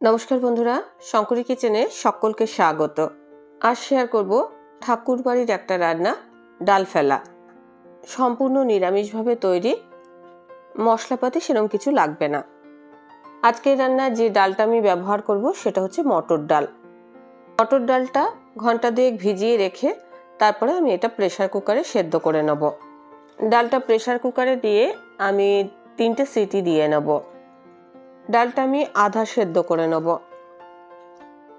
নমস্কার বন্ধুরা, শঙ্করী কিচেনে সকলকে স্বাগত। আজ শেয়ার করব ঠাকুর বাড়ির একটা রান্না, ডাল ফেলা। সম্পূর্ণ নিরামিষভাবে তৈরি, মশলাপাতি সেরকম কিছু লাগবে না। আজকের রান্না যে ডালটা আমি ব্যবহার করব সেটা হচ্ছে মটর ডাল। মটর ডালটা ঘণ্টা দুয়েক ভিজিয়ে রেখে তারপরে আমি এটা প্রেশার কুকারে সেদ্ধ করে নেব। ডালটা প্রেশার কুকারে দিয়ে আমি তিনটে সিটি দিয়ে নেব। ডালটা আমি আধা সেদ্ধ করে নেব।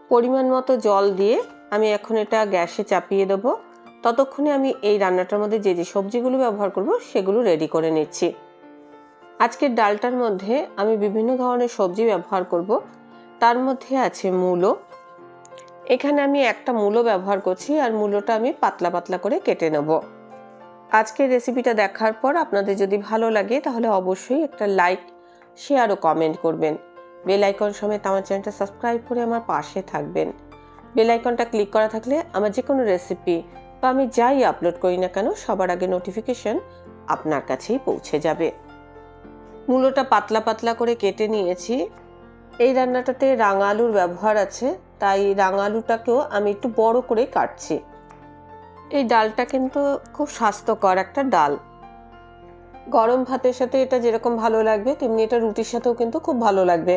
পরিমাণ মতো জল দিয়ে আমি এখন এটা গ্যাসে চাপিয়ে দেবো। ততক্ষণে আমি এই রান্নাটার মধ্যে যে যে সবজিগুলো ব্যবহার করব সেগুলো রেডি করে নিচ্ছি। আজকের ডালটার মধ্যে আমি বিভিন্ন ধরনের সবজি ব্যবহার করব। তার মধ্যে আছে মূলো। এখানে আমি একটা মূলো ব্যবহার করছি আর মূলোটা আমি পাতলা পাতলা করে কেটে নেব। আজকের রেসিপিটা দেখার পর আপনাদের যদি ভালো লাগে তাহলে অবশ্যই একটা লাইক শেয়ার ও কমেন্ট করবেন। বেল আইকন সমেত আমার চ্যানেলটা সাবস্ক্রাইব করে আমার পাশে থাকবেন। বেল আইকনটা ক্লিক করা থাকলে আমার যে কোনো রেসিপি বা আমি যাই আপলোড করি না কেন, সবার আগে নোটিফিকেশন আপনার কাছেই পৌঁছে যাবে। মূলোটা পাতলা পাতলা করে কেটে নিয়েছি। এই রান্নাটাতে রাঙা আলুর ব্যবহার আছে, তাই রাঙা আলুটাকেও আমি একটু বড় করে কাটছি। এই ডালটা কিন্তু খুব স্বাস্থ্যকর একটা ডাল। গরম ভাতের সাথে এটা যেরকম ভালো লাগবে, তেমনি এটা রুটির সাথেও কিন্তু খুব ভালো লাগবে।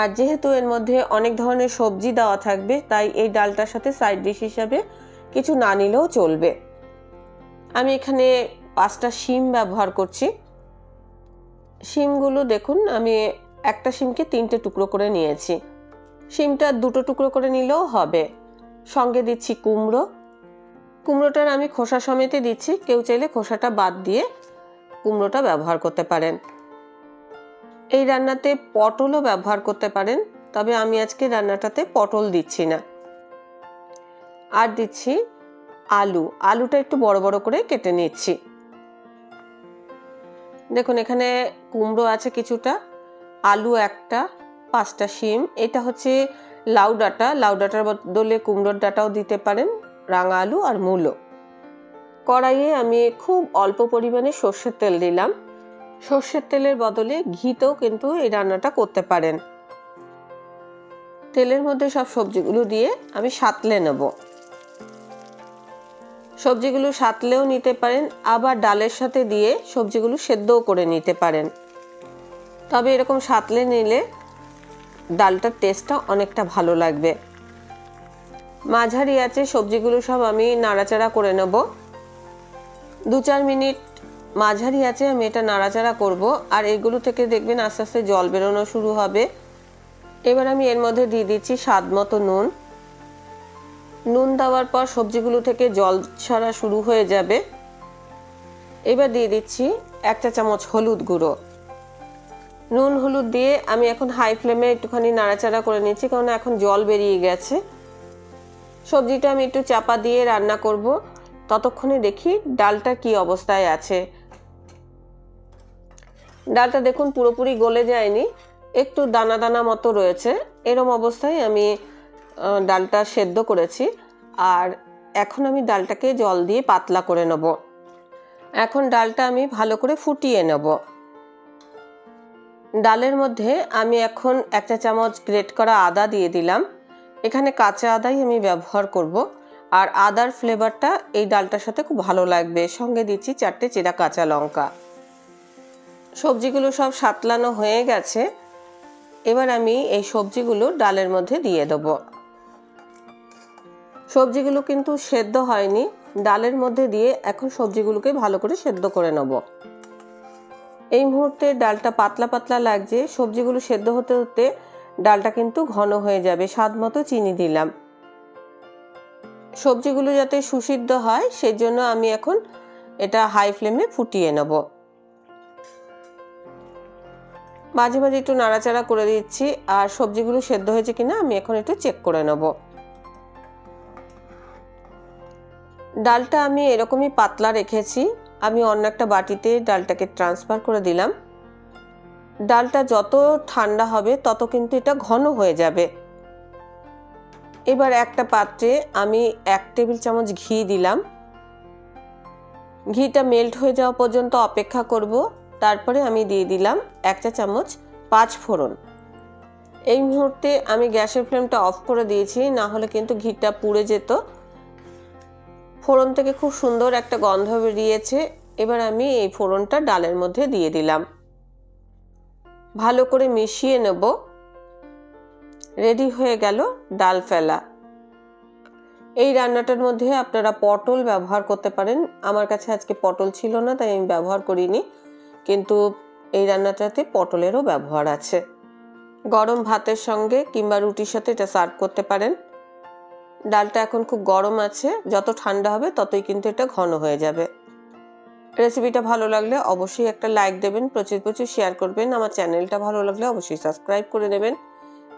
আর যেহেতু এর মধ্যে অনেক ধরনের সবজি দেওয়া থাকবে, তাই এই ডালটার সাথে সাইড ডিশ হিসাবে কিছু না নিলেও চলবে। আমি এখানে পাঁচটা শিম ব্যবহার করছি। শিমগুলো দেখুন, আমি একটা শিমকে তিনটে টুকরো করে নিয়েছি। শিমটা দুটো টুকরো করে নিলেও হবে। সঙ্গে দিচ্ছি কুমড়ো। কুমড়োটার আমি খোসা সমেতে দিচ্ছি, কেউ চাইলে খোসাটা বাদ দিয়ে কুমড়োটা ব্যবহার করতে পারেন। এই রান্নাতে পটলও ব্যবহার করতে পারেন, তবে আমি আজকে রান্নাটাতে পটল দিচ্ছি না। আর দিচ্ছি আলু। আলুটা একটু বড় বড় করে কেটে নিচ্ছি। দেখুন, এখানে কুমড়ো আছে কিছুটা, আলু একটা, পাঁচটা শিম। এটা হচ্ছে লাউ ডাঁটা। লাউ ডাঁটার বদলে কুমড়োর ডাঁটাও দিতে পারেন, রাঙা আলু আর মূলো। কড়াইয়ে আমি খুব অল্প পরিমাণে সর্ষের তেল দিলাম। সর্ষের তেলের বদলে ঘিতেও কিন্তু এই রান্নাটা করতে পারেন। তেলের মধ্যে সব সবজিগুলো দিয়ে আমি সাতলে নেব। সবজিগুলো সাতলেও নিতে পারেন, আবার ডালের সাথে দিয়ে সবজিগুলো সেদ্ধও করে নিতে পারেন। তবে এরকম সাতলে নিলে ডালটার টেস্টটা অনেকটা ভালো লাগবে। মাঝারি আছে সবজিগুলো সব আমি নাড়াচাড়া করে নেব। দু চার মিনিট মাঝারি আছে, আমি এটা নাড়াচাড়া করব। আর এগুলো থেকে দেখবেন আস্তে আস্তে জল বেরোনো শুরু হবে। এবার আমি এর মধ্যে দিয়ে দিচ্ছি স্বাদ মতো নুন। নুন দেওয়ার পর সবজিগুলো থেকে জল ছাড়া শুরু হয়ে যাবে। এবার দিয়ে দিচ্ছি একটা চামচ হলুদ গুঁড়ো। নুন হলুদ দিয়ে আমি এখন হাই ফ্লেমে একটুখানি নাড়াচাড়া করে নিচ্ছি কারণ এখন জল বেরিয়ে গেছে। সবজিটা আমি একটু চাপা দিয়ে রান্না করব। ততক্ষণে দেখি ডালটা কি অবস্থায় আছে। ডালটা দেখুন পুরোপুরি গলে যায়নি, একটু দানা দানা মতো রয়েছে। এরম অবস্থায় আমি ডালটা সেদ্ধ করেছি আর এখন আমি ডালটাকে জল দিয়ে পাতলা করে নেব। এখন ডালটা আমি ভালো করে ফুটিয়ে নেব। ডালের মধ্যে আমি এখন একটা চামচ গ্রেট করা আদা দিয়ে দিলাম। এখানে কাঁচা আদাই আমি ব্যবহার করব। আর আদার ফ্লেভারটা এই ডালটার সাথে খুব ভালো লাগবে। সঙ্গে দিচ্ছি চারটে চেরা কাঁচা লঙ্কা। সবজিগুলো সব সাতলানো হয়ে গেছে। এবার আমি এই সবজিগুলো ডালের মধ্যে দিয়ে দেবো। সবজিগুলো কিন্তু সেদ্ধ হয়নি। ডালের মধ্যে দিয়ে এখন সবজিগুলোকে ভালো করে সেদ্ধ করে নেব। এই মুহূর্তে ডালটা পাতলা পাতলা লাগছে। সবজিগুলো সেদ্ধ হতে হতে ডালটা কিন্তু ঘন হয়ে যাবে। স্বাদ মতো চিনি দিলাম। সবজিগুলো যাতে সুসিদ্ধ হয় সেই জন্য আমি এখন এটা হাই ফ্লেমে ফুটিয়ে নেব। মাঝে মাঝে একটু নাড়াচাড়া করে দিচ্ছি, আর সবজিগুলো সেদ্ধ হয়েছে কিনা আমি এখন একটু চেক করে নেব। ডালটা আমি এরকমই পাতলা রেখেছি, আমি অন্য একটা বাটিতে ডালটাকে ট্রান্সফার করে দিলাম। ডালটা যত ঠান্ডা হবে, তত কিন্তু এটা ঘন হয়ে যাবে। এবার একটা পাত্রে আমি এক টেবিল চামচ ঘি দিলাম। ঘিটা মেল্ট হয়ে যাওয়া পর্যন্ত অপেক্ষা করব। তারপরে আমি দিয়ে দিলাম এক চা চামচ পাঁচ ফোড়ন। এই মুহূর্তে আমি গ্যাসের ফ্লেমটা অফ করে দিয়েছি, না হলে কিন্তু ঘিটা পুড়ে যেত। ফোড়ন থেকে খুব সুন্দর একটা গন্ধ বেরিয়েছে। এবার আমি এই ফোড়নটা ডালের মধ্যে দিয়ে দিলাম। ভালো করে মিশিয়ে নেব। রেডি হয়ে গেল ডাল ফেলা। এই রান্নাটার মধ্যে আপনারা পটল ব্যবহার করতে পারেন। আমার কাছে আজকে পটল ছিল না, তাই আমি ব্যবহার করিনি। কিন্তু এই রান্নাটাতে পটলেরও ব্যবহার আছে। গরম ভাতের সঙ্গে কিংবা রুটির সাথে এটা সার্ভ করতে পারেন। ডালটা এখন খুব গরম আছে, যত ঠান্ডা হবে ততই কিন্তু এটা ঘন হয়ে যাবে। রেসিপিটা ভালো লাগলে অবশ্যই একটা লাইক দেবেন, প্রচুর প্রচুর শেয়ার করবেন। আমার চ্যানেলটা ভালো লাগলে অবশ্যই সাবস্ক্রাইব করে নেবেন।